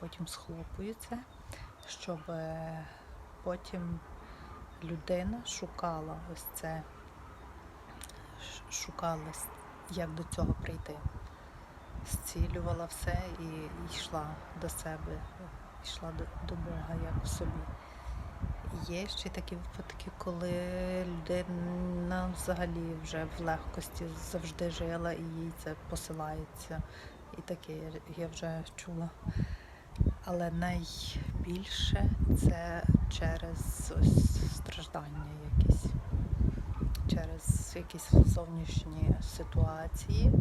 потім схлопується, щоб е, потім людина шукала ось це, шукала, як до цього прийти. Зцілювала все і, йшла до себе, йшла до, Бога як в собі. Є ще такі випадки, коли людина взагалі вже в легкості завжди жила і їй це посилається. І таке я вже чула. Але найбільше це через ось страждання якісь, через якісь зовнішні ситуації.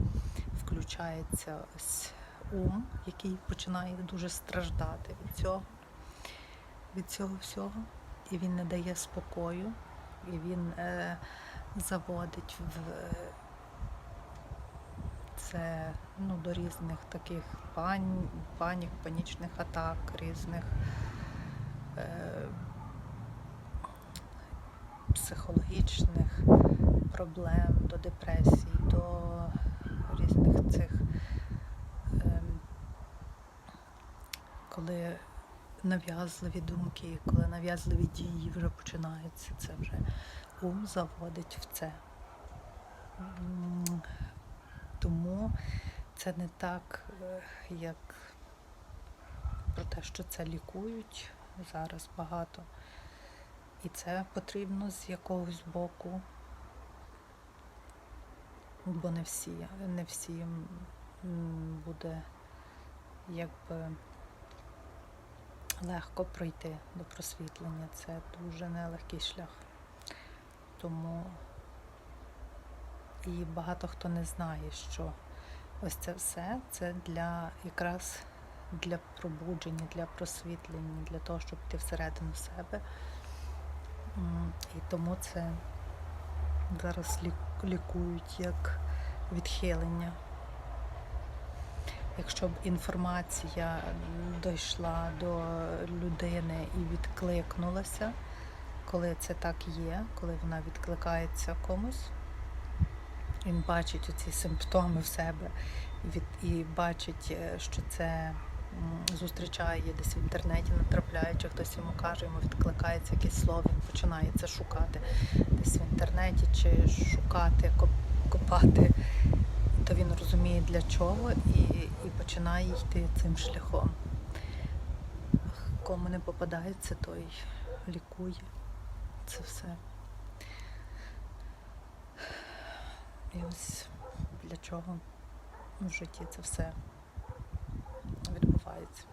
Включається ось ум, який починає дуже страждати від цього, від цього всього, і він не дає спокою, і він е, заводить в це ну, до різних таких пань, панік, панічних атак, різних е, психологічних проблем, до депресій, до різних цих, е, коли нав'язливі думки, коли нав'язливі дії вже починаються, це вже ум заводить в це. Це не так, як про те, що це лікують зараз багато. І це потрібно з якогось боку, бо не всі, не всім буде якби легко пройти до просвітлення. Це дуже нелегкий шлях. Тому і багато хто не знає, що ось це все це для якраз для пробудження, для просвітлення, для того, щоб йти всередину себе. І тому це зараз лікують як відхилення. Якщо б інформація дійшла до людини і відкликнулася, коли це так є, коли вона відкликається комусь, він бачить оці симптоми в себе від, і бачить, е, що це зустрічає десь в інтернеті, натрапляє, чи хтось йому каже, йому відкликається якесь слово, він починає це шукати десь в інтернеті, чи шукати, копати, то він розуміє для чого і, і починає йти цим шляхом. Кому не попадається, той лікує це все. І ось для чого в житті це все відбувається.